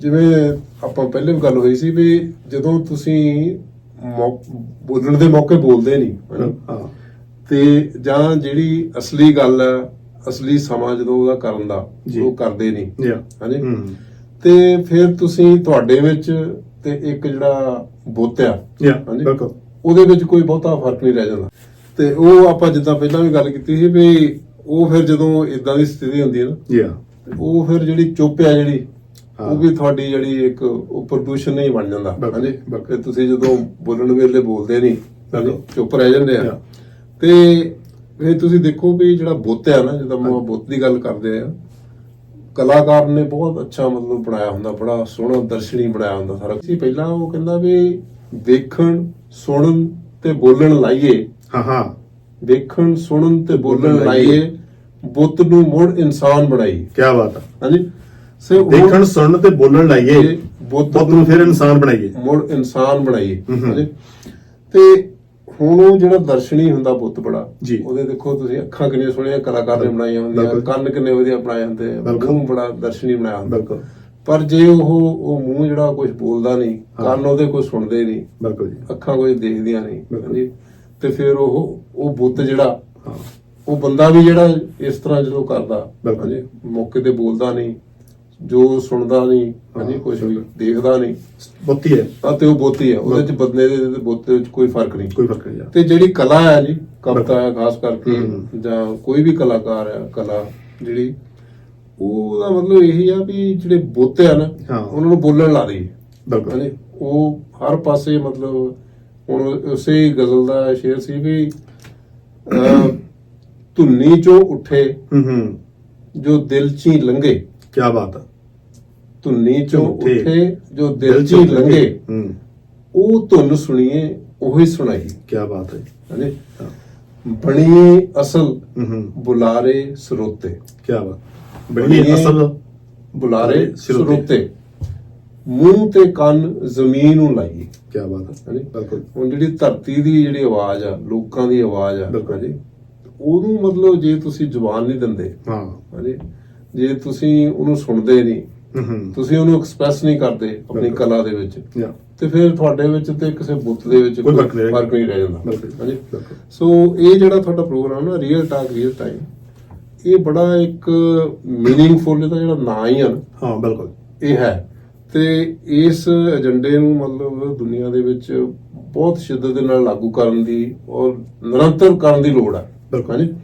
ਜਿਵੇਂ ਆਪਾਂ ਪਹਿਲੇ ਵੀ ਗੱਲ ਹੋਈ ਸੀ ਵੀ ਜਦੋਂ ਤੁਸੀਂ ਬੋਲਣ ਦੇ ਮੌਕੇ ਬੋਲਦੇ ਨਹੀਂ? ਹਾਂ ਤੇ ਜਾਂ ਜਿਹੜੀ ਅਸਲੀ ਗੱਲ ਹੈ ਅਸਲੀ ਸਮਾਂ ਜਦੋਂ ਉਹਦਾ ਕਰਨ ਦਾ। ਉਹ ਕਰਦੇ ਨਹੀਂ ਹਾਂਜੀ ਤੇ ਫਿਰ ਤੁਸੀਂ ਤੁਹਾਡੇ ਵਿੱਚ ਤੇ ਇੱਕ ਜਿਹੜਾ ਬੁੱਤ ਆ ਹਾਂਜੀ। ਬਿਲਕੁਲ ਉਹਦੇ ਵਿੱਚ ਕੋਈ ਬਹੁਤਾ ਫ਼ਰਕ ਨਹੀਂ ਰਹਿ ਜਾਂਦਾ ਤੇ ਉਹ ਆਪਾਂ ਜਿੱਦਾਂ ਪਹਿਲਾਂ ਵੀ ਗੱਲ ਕੀਤੀ ਸੀ ਵੀ ਉਹ ਫਿਰ ਜਦੋਂ ਇਦਾਂ ਦੀ ਸਥਿਤੀ ਹੁੰਦੀ ਹੈ ਨਾ ਉਹ ਫਿਰ ਜਿਹੜੀ ਚੁੱਪ ਆ ਜਿਹੜੀ। ਉਹ ਵੀ ਤੁਹਾਡੀ ਜਿਹੜੀ ਇੱਕ ਉਹ ਪ੍ਰਦੂਸ਼ਣ ਨਹੀਂ ਬਣ ਜਾਂਦਾ। ਹਾਂਜੀ? ਬਿਲਕੁਲ। ਕਿ ਤੁਸੀਂ ਜਦੋਂ ਬੋਲਣ ਵੇਲੇ ਬੋਲਦੇ ਨਹੀਂ। ਚੁੱਪ ਰਹਿ ਜਾਂਦੇ ਆ. ਤੇ ਫਿਰ ਤੁਸੀਂ ਦੇਖੋ ਵੀ ਜਿਹੜਾ ਬੁੱਤ ਆ ਨਾ ਜਦੋਂ ਆਪਾਂ ਬੁੱਤ ਦੀ ਗੱਲ ਕਰਦੇ ਆ ਕਲਾਕਾਰ ਨੇ ਬਹੁਤ ਅੱਛਾ ਮਤਲਬ ਬਣਾਇਆ ਹੁੰਦਾ ਬੜਾ ਸੋਹਣਾ ਦਰਸ਼ਨੀ ਬਣਾਇਆ ਹੁੰਦਾ ਸਾਰਾ। ਸੀ ਪਹਿਲਾਂ ਉਹ ਕਹਿੰਦਾ ਵੀ ਵੇਖਣ ਸੁਣਨ ਤੇ ਬੋਲਣ ਲਾਈਏ। ਹਾਂ ਹਾਂ। ਵੇਖਣ ਸੁਣਨ ਤੇ ਬੋਲਣ। ਲਾਈਏ। ਬੁੱਤ ਨੂੰ ਮੁੜ ਇਨਸਾਨ ਬਣਾਈ। ਕੀ ਬਾਤ ਹੈ। ਹਾਂਜੀ? ਸੇ ਦੇਖਣ ਸੁਣਨ ਤੇ ਬੋਲਣ ਲਾਈਏ ਬੁੱਤ ਨੂੰ ਫਿਰ ਇਨਸਾਨ ਬਣਾਈਏ ਮੁੜ ਇਨਸਾਨ ਬਣਾਈਏ ਤੇ ਹੁਣ ਉਹ ਜਿਹੜਾ ਦਰਸ਼ਨੀ ਹੁੰਦਾ ਬੁੱਤ ਬੜਾ ਜੀ। ਉਹਦੇ ਦੇਖੋ ਤੁਸੀਂ ਅੱਖਾਂ ਕਿੰਨੀਆਂ ਸੋਹਣੀਆਂ ਕਲਾਕਾਰ ਨੇ ਬਣਾਈਆਂ ਹੁੰਦੀਆਂ। ਕੰਨ ਕਿੰਨੇ ਵਧੀਆ ਬਣਾਏ ਹੁੰਦੇ। ਮੂੰਹ ਬੜਾ ਦਰਸ਼ਨੀ ਬਣਾਇਆ ਹੁੰਦਾ ਬਿਲਕੁਲ ਪਰ ਜੇ ਉਹ ਉਹ ਮੂੰਹ ਜਿਹੜਾ ਕੁਝ ਬੋਲਦਾ ਨਹੀਂ। ਕੰਨ ਉਹਦੇ ਕੁਝ ਸੁਣਦੇ ਨਹੀਂ ਬਿਲਕੁਲ ਜੀ ਅੱਖਾਂ ਕੁਝ ਦੇਖਦੀਆਂ ਨਹੀਂ। ਹਾਂਜੀ ਤੇ ਫਿਰ ਉਹ ਉਹ ਬੁੱਤ ਜਿਹੜਾ ਉਹ ਬੰਦਾ ਵੀ ਜਿਹੜਾ ਇਸ ਤਰ੍ਹਾਂ ਜਦੋਂ ਕਰਦਾ ਬਿਲਕੁਲ। ਹਾਂਜੀ ਮੌਕੇ ਤੇ ਬੋਲਦਾ ਨਹੀਂ ਜੋ ਸੁਣਦਾ ਨਹੀਂ ਹਾਂਜੀ ਕੁਝ ਵੀ। ਦੇਖਦਾ ਨਹੀਂ। ਬੁੱਤੀ ਹੈ। ਤਾਂ ਤੇ ਉਹ ਬੋਤੀ ਹੈ। ਉਹਦੇ ਚ ਬੰਦੇ ਦੇ ਤੇ ਬੁੱਤ ਵਿੱਚ ਕੋਈ ਫ਼ਰਕ ਨਹੀਂ। ਕੋਈ ਫ਼ਰਕ ਨਹੀਂ ਤੇ ਜਿਹੜੀ ਕਲਾ ਹੈ ਜੀ ਕਵਿਤਾ ਹੈ ਖਾਸ ਕਰਕੇ। ਜਾਂ ਕੋਈ ਵੀ ਕਲਾਕਾਰ ਹੈ ਕਲਾ ਜਿਹੜੀ ਉਹਦਾ ਮਤਲਬ ਇਹੀ ਆ ਵੀ ਜਿਹੜੇ ਬੁੱਤ ਆ ਨਾ। ਉਹਨਾਂ ਨੂੰ ਬੋਲਣ ਲਾ ਦੇ ਬਿਲਕੁਲ। ਉਹ ਹਰ ਪਾਸੇ ਮਤਲਬ ਹੁਣ ਉਸੇ ਗਜ਼ਲ ਦਾ ਸ਼ੇਰ ਸੀ ਵੀ ਧੁੰਨੀ ਚੋਂ ਉੱਠੇ ਹੂੰ ਹੂੰ। ਜੋ ਦਿਲ ਚ ਲੰਘੇ। ਕੀ ਬਾਤ ਹੈ ਧੁੰਨੀ ਚੋਂ ਉੱਠੇ, ਉੱਠੇ ਜੋ ਦਿਲ ਚ ਲੰਘੇ ਹੂੰ। ਉਹ ਧੁਨ ਸੁਣੀਏ ਉਹੀ ਸੁਣਾਈ। ਕੀ ਬਾਤ ਹੈ। ਹਾਂਜੀ। ਹਾਂ। ਬਣੀਏ ਅਸਲ ਹੂੰ ਹੂੰ ਬੁਲਾਰੇ ਸਰੋਤੇ। ਕੀ ਬਾਤ। ਬੜੀ ਅਸਲ ਬੁਲਾਰੇ ਸਰੋਤੇ। ਸਰੋਤੇ। ਮੂੰਹ ਤੇ ਕੰਨ ਜ਼ਮੀਨ ਨੂੰ ਲਾਈਏ। ਕੀ ਬਾਤ ਹੈ। ਹਾਂਜੀ। ਬਿਲਕੁਲ। ਹੁਣ ਜਿਹੜੀ ਧਰਤੀ ਦੀ ਜਿਹੜੀ ਆਵਾਜ਼ ਆ ਲੋਕਾਂ ਦੀ ਆਵਾਜ਼ ਆ ਬਿਲਕੁਲ। ਹਾਂਜੀ ਉਹਨੂੰ ਮਤਲਬ ਜੇ ਤੁਸੀਂ ਜ਼ੁਬਾਨ ਨਹੀਂ ਦਿੰਦੇ ਹਾਂ। ਹਾਂਜੀ ਜੇ ਤੁਸੀਂ ਉਹਨੂੰ ਸੁਣਦੇ ਨਹੀਂ ਤੁਸੀਂ ਉਹਨੂੰ ਐਕਸਪ੍ਰੈਸ ਨਹੀਂ ਕਰਦੇ ਆਪਣੀ। ਕਲਾ ਦੇ ਵਿੱਚ ਤੇ ਫਿਰ ਤੁਹਾਡੇ ਵਿੱਚ ਤੇ ਕਿਸੇ ਬੁੱਤ ਦੇ ਵਿੱਚ ਕੋਈ ਫ਼ਰਕ ਨਹੀਂ ਰਹਿ- ਜਾਂਦਾ। ਹਾਂਜੀ। ਸੋ ਇਹ ਜਿਹੜਾ ਤੁਹਾਡਾ ਪ੍ਰੋਗਰਾਮ ਨਾ ਰੀਅਲ ਟਾਕ ਰੀਅਲ ਟਾਈਮ ਇਹ ਬੜਾ ਇੱਕ ਮੀਨਿੰਗਫੁਲ ਇਹਦਾ ਜਿਹੜਾ ਨਾਂ ਹੀ ਆ ਹਾਂ ਬਿਲਕੁਲ। ਇਹ ਹੈ। ਤੇ ਇਸ ਏਜੰਡੇ ਨੂੰ ਮਤਲਬ ਦੁਨੀਆ ਦੇ ਵਿੱਚ ਬਹੁਤ ਸ਼ਿੱਦਤ ਦੇ ਨਾਲ ਲਾਗੂ ਕਰਨ ਦੀ ਔਰ ਨਿਰੰਤਰ ਕਰਨ ਦੀ ਲੋੜ ਹੈ ਬਿਲਕੁਲ। ਹਾਂਜੀ।